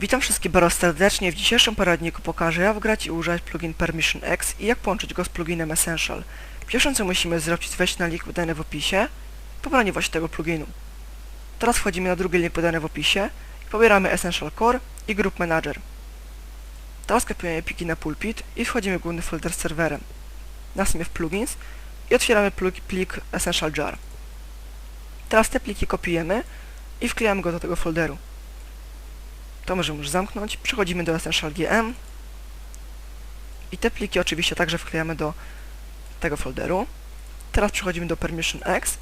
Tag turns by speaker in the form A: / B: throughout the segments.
A: Witam wszystkich bardzo serdecznie. W dzisiejszym poradniku pokażę jak wgrać i używać plugin Permission X i jak połączyć go z pluginem Essential. Pierwsze co musimy zrobić to wejść na link podany w opisie i pobranie właśnie tego pluginu. Teraz wchodzimy na drugi link podany w opisie i pobieramy Essential Core i Group Manager. Teraz kopiujemy pliki na pulpit i wchodzimy w główny folder z serwerem. Następnie w plugins i otwieramy plik Essential Jar. Teraz te pliki kopiujemy i wklejamy go do tego folderu. To możemy już zamknąć. Przechodzimy do Essential GM. I te pliki oczywiście także wklejamy do tego folderu. Teraz przechodzimy do Permission X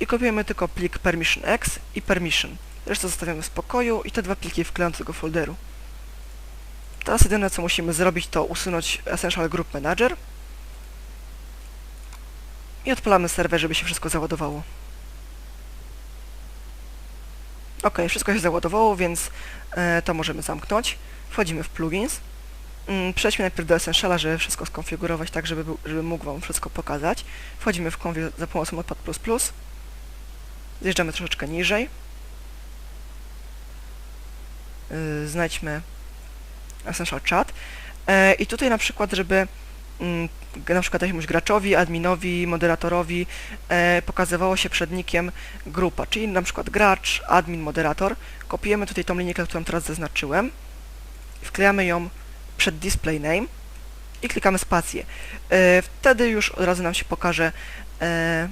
A: i kopiujemy tylko plik Permission X i Permission. Resztę zostawiamy w spokoju i te dwa pliki wklejamy do tego folderu. Teraz jedyne co musimy zrobić to usunąć Essential Group Manager i odpalamy serwer, żeby się wszystko załadowało. Ok, wszystko się załadowało, więc e, to możemy zamknąć. Wchodzimy w plugins. Mm, przejdźmy najpierw do Essentiala, żeby wszystko skonfigurować tak, żeby, był- żeby mógł Wam wszystko pokazać. Wchodzimy w konfig za pomocą Notepad++. Zjeżdżamy troszeczkę niżej. Yy, znajdźmy Essential Chat. E, I tutaj na przykład, żeby na przykład jakiemuś graczowi, adminowi, moderatorowi e, pokazywało się przed nickiem grupa, czyli na przykład gracz, admin, moderator. Kopiujemy tutaj tą linijkę, którą teraz zaznaczyłem, wklejamy ją przed display name i klikamy spację. E, wtedy już od razu nam się pokaże e,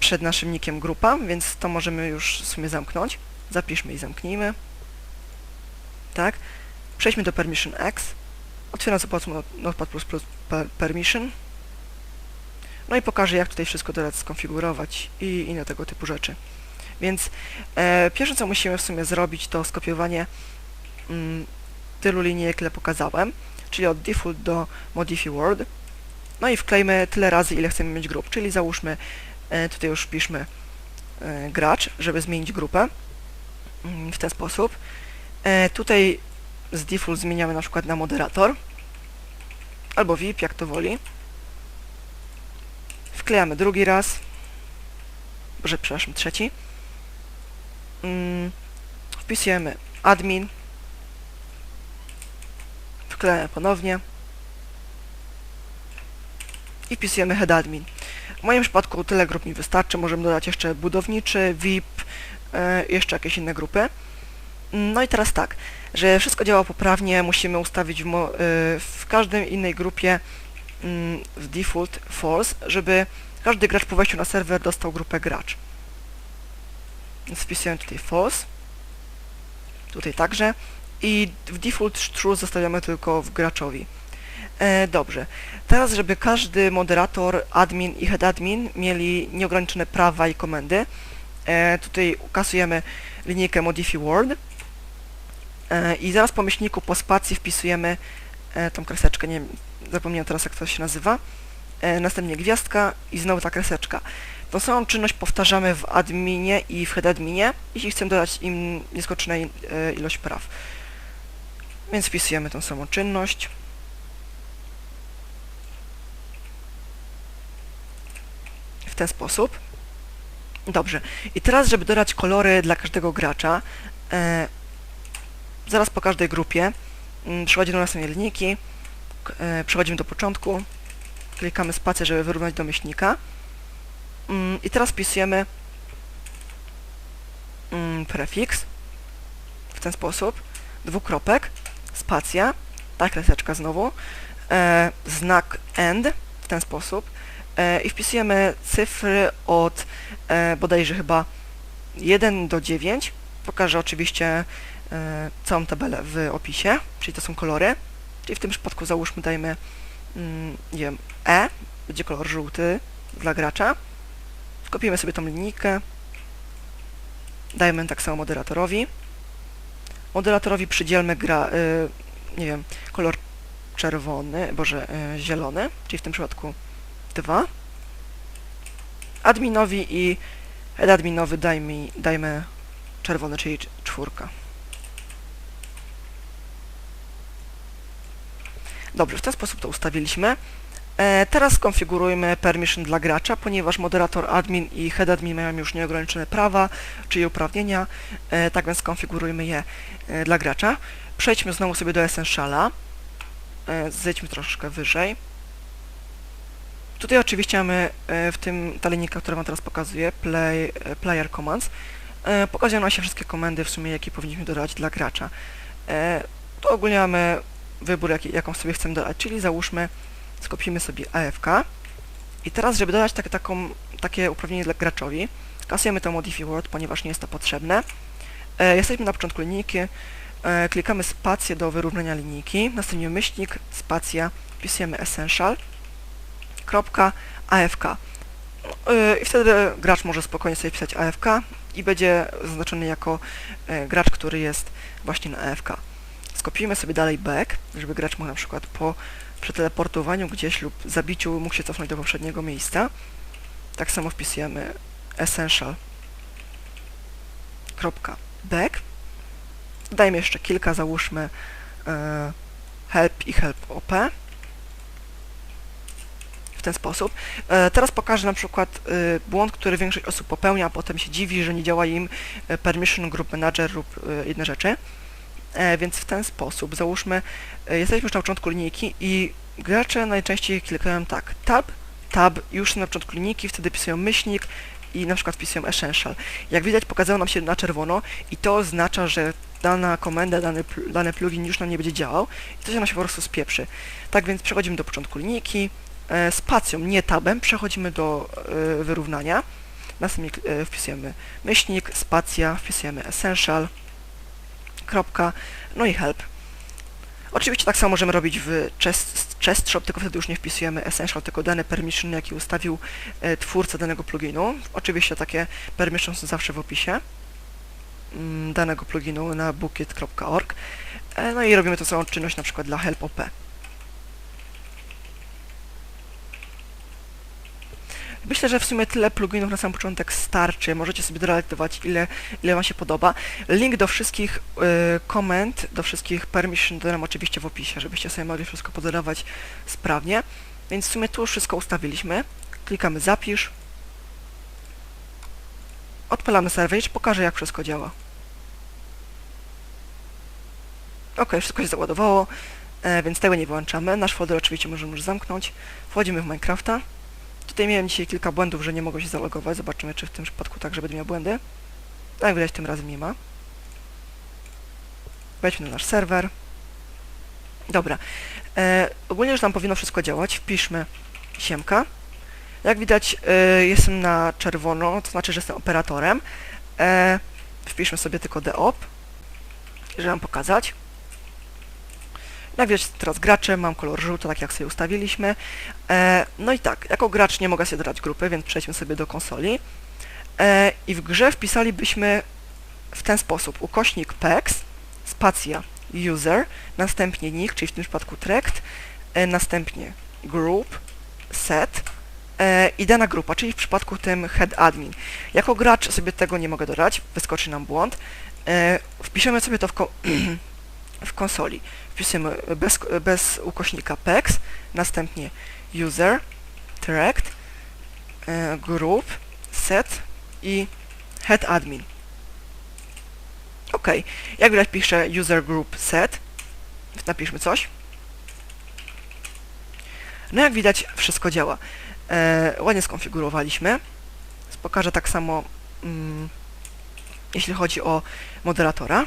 A: przed naszym nickiem grupa, więc to możemy już w sumie zamknąć. Zapiszmy i zamknijmy. Tak. Przejdźmy do Permission X. Otwieram Not- Notepad++ per- Permission. No i pokażę, jak tutaj wszystko teraz skonfigurować i inne tego typu rzeczy. Więc e, pierwsze, co musimy w sumie zrobić, to skopiowanie mm, tylu linijek, ile pokazałem, czyli od default do modify word. No i wklejmy tyle razy, ile chcemy mieć grup, czyli załóżmy, e, tutaj już piszmy e, gracz, żeby zmienić grupę mm, w ten sposób. E, tutaj z default zmieniamy na przykład na moderator albo VIP, jak to woli. Wklejamy drugi raz, że przepraszam, trzeci. Mm, wpisujemy admin, wklejamy ponownie i wpisujemy head admin. W moim przypadku tyle grup mi wystarczy, możemy dodać jeszcze budowniczy, VIP, e, jeszcze jakieś inne grupy. No i teraz tak, że wszystko działa poprawnie, musimy ustawić w, y, w każdej innej grupie mm, w default false, żeby każdy gracz po wejściu na serwer dostał grupę gracz. Więc wpisujemy tutaj false, tutaj także i w default true zostawiamy tylko w graczowi. E, dobrze, teraz żeby każdy moderator, admin i head admin mieli nieograniczone prawa i komendy, e, tutaj kasujemy linijkę modify word, I zaraz po myślniku po spacji wpisujemy e, tą kreseczkę, nie zapomniałem teraz jak to się nazywa. E, następnie gwiazdka i znowu ta kreseczka. Tą samą czynność powtarzamy w adminie i w headadminie, jeśli chcemy dodać im nieskończoną e, ilość praw. Więc wpisujemy tą samą czynność. W ten sposób. Dobrze. I teraz, żeby dodać kolory dla każdego gracza, e, zaraz po każdej grupie mm, przechodzimy do następnej linijki, e, przechodzimy do początku, klikamy spację, żeby wyrównać do myślnika. Mm, i teraz wpisujemy mm, prefiks w ten sposób, dwukropek, spacja, ta kreseczka znowu, e, znak end w ten sposób. E, i wpisujemy cyfry od bodajże chyba 1 do 9. Pokażę oczywiście całą tabelę w opisie, czyli to są kolory. Czyli w tym przypadku załóżmy dajmy, mm, nie wiem, E, będzie kolor żółty dla gracza. Skopiujemy sobie tą linijkę. Dajmy tak samo moderatorowi. Moderatorowi przydzielmy gra, y, nie wiem, kolor czerwony, boże, y, zielony, czyli w tym przypadku 2. Adminowi i adminowy dajmy, dajmy czerwony, czyli cz- czwórka. Dobrze, w ten sposób to ustawiliśmy. E, teraz skonfigurujmy permission dla gracza, ponieważ moderator admin i head admin mają już nieograniczone prawa, czyli uprawnienia, e, tak więc skonfigurujmy je e, dla gracza. Przejdźmy znowu sobie do Essentiala. Zejdźmy troszeczkę wyżej. Tutaj oczywiście mamy w tym ta którą Wam teraz pokazuję, play, player commands, pokazują nam się wszystkie komendy w sumie, jakie powinniśmy dodać dla gracza. Tu ogólnie mamy wybór, jaki, jaką sobie chcemy dodać, czyli załóżmy, skopiujmy sobie AFK i teraz, żeby dodać tak, taką, takie uprawnienie dla graczowi, kasujemy to Modify Word, ponieważ nie jest to potrzebne. E, jesteśmy na początku linijki, e, klikamy spację do wyrównania linijki, następnie myślnik, spacja, wpisujemy Essential, kropka, AFK. E, I wtedy gracz może spokojnie sobie pisać AFK i będzie zaznaczony jako e, gracz, który jest właśnie na AFK. Skopiujmy sobie dalej back, żeby gracz mógł na przykład po przeteleportowaniu gdzieś lub zabiciu mógł się cofnąć do poprzedniego miejsca. Tak samo wpisujemy essential kropka back. Dajmy jeszcze kilka, załóżmy e, help i help op. W ten sposób. E, teraz pokażę na przykład e, błąd, który większość osób popełnia, a potem się dziwi, że nie działa im e, permission group manager lub e, inne rzeczy. E, więc w ten sposób, załóżmy, e, jesteśmy już na początku linijki i gracze najczęściej klikają tak, tab, tab, już na początku linijki, wtedy pisują myślnik i na przykład wpisują essential. Jak widać pokazało nam się na czerwono i to oznacza, że dana komenda, dany, pl- dany plugin już nam nie będzie działał i to się nam się po prostu spieprzy. Tak więc przechodzimy do początku linijki, e, spacją, nie tabem, przechodzimy do e, wyrównania, następnie e, wpisujemy myślnik, spacja, wpisujemy essential, no i help. Oczywiście tak samo możemy robić w chest, shop, tylko wtedy już nie wpisujemy essential, tylko dane permission, jaki ustawił e, twórca danego pluginu. Oczywiście takie permission są zawsze w opisie mm, danego pluginu na bookit.org. E, no i robimy to samą czynność na przykład dla help Myślę, że w sumie tyle pluginów na sam początek starczy. Możecie sobie dodawać ile, ile Wam się podoba. Link do wszystkich y, komend, do wszystkich permission dodam oczywiście w opisie, żebyście sobie mogli wszystko pododawać sprawnie. Więc w sumie tu już wszystko ustawiliśmy. Klikamy zapisz. Odpalamy serwer pokażę jak wszystko działa. Ok, wszystko się załadowało, e, więc tego nie wyłączamy. Nasz folder oczywiście możemy już zamknąć. Wchodzimy w Minecrafta. Tutaj miałem dzisiaj kilka błędów, że nie mogę się zalogować. Zobaczymy, czy w tym przypadku także będę miał błędy. Tak widać, tym razem nie ma. Wejdźmy na nasz serwer. Dobra. E, ogólnie już nam powinno wszystko działać. Wpiszmy siemka. Jak widać, e, jestem na czerwono, to znaczy, że jestem operatorem. E, wpiszmy sobie tylko deop, żeby wam pokazać. Jak widać teraz gracze, mam kolor żółty, tak jak sobie ustawiliśmy. E, no i tak, jako gracz nie mogę sobie dodać grupy, więc przejdźmy sobie do konsoli. E, I w grze wpisalibyśmy w ten sposób ukośnik pex, spacja user, następnie nick, czyli w tym przypadku tract, e, następnie group, set e, i dana grupa, czyli w przypadku tym head admin. Jako gracz sobie tego nie mogę dodać, wyskoczy nam błąd. E, wpiszemy sobie to w, w konsoli. Wpisujemy bez, bez ukośnika pex, następnie user, tract, e, group, set i head admin. Ok, jak widać piszę user group set, napiszmy coś. No jak widać wszystko działa. E, ładnie skonfigurowaliśmy. Pokażę tak samo mm, jeśli chodzi o moderatora.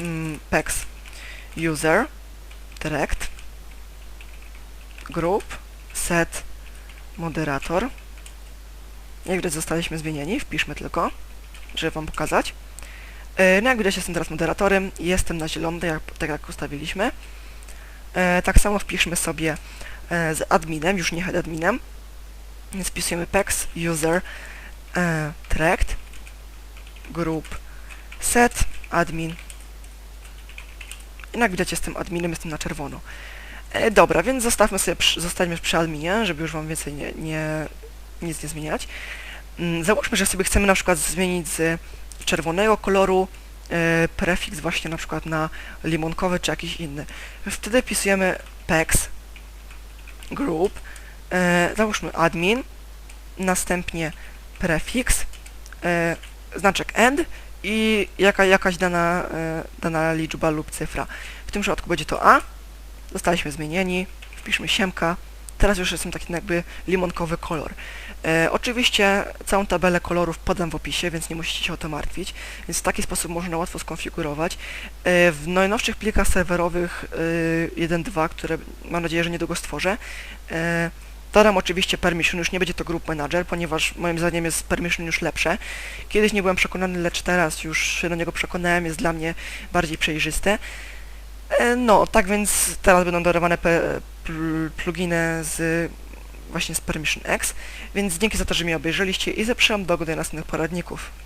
A: Mm, pex user direct group set moderator. Jak widać zostaliśmy zmienieni, wpiszmy tylko, żeby Wam pokazać. E, No jak widać jestem teraz moderatorem jestem na zielono, tak jak, tak jak ustawiliśmy. E, Tak samo wpiszmy sobie e, z adminem, już nie head adminem. Więc wpisujemy pex user tract group set admin. Jak widać jestem adminem, jestem na czerwono. E, dobra, więc zostawmy sobie, przy, zostańmy przy adminie, żeby już Wam więcej nie, nie, nic nie zmieniać. Mm, Załóżmy, że sobie chcemy na przykład zmienić z czerwonego koloru e, prefiks właśnie na przykład na limonkowy czy jakiś inny. Wtedy wpisujemy pex group, e, załóżmy admin, następnie prefiks, e, znaczek end i jaka, jakaś dana, e, dana liczba lub cyfra. W tym przypadku będzie to A, zostaliśmy zmienieni, wpiszmy siemka, teraz już jestem taki jakby limonkowy kolor. E, oczywiście całą tabelę kolorów podam w opisie, więc nie musicie się o to martwić, więc w taki sposób można łatwo skonfigurować. E, w najnowszych plikach serwerowych e, 1.2, które mam nadzieję, że niedługo stworzę, e, dodam oczywiście permission, już nie będzie to group manager, ponieważ moim zdaniem jest permission już lepsze. Kiedyś nie byłem przekonany, lecz teraz już się do niego przekonałem, jest dla mnie bardziej przejrzyste. E, No, tak więc teraz będą dodawane pluginy z właśnie z Permission X, więc dzięki za to, że mnie obejrzeliście i zapraszam do oglądania następnych poradników.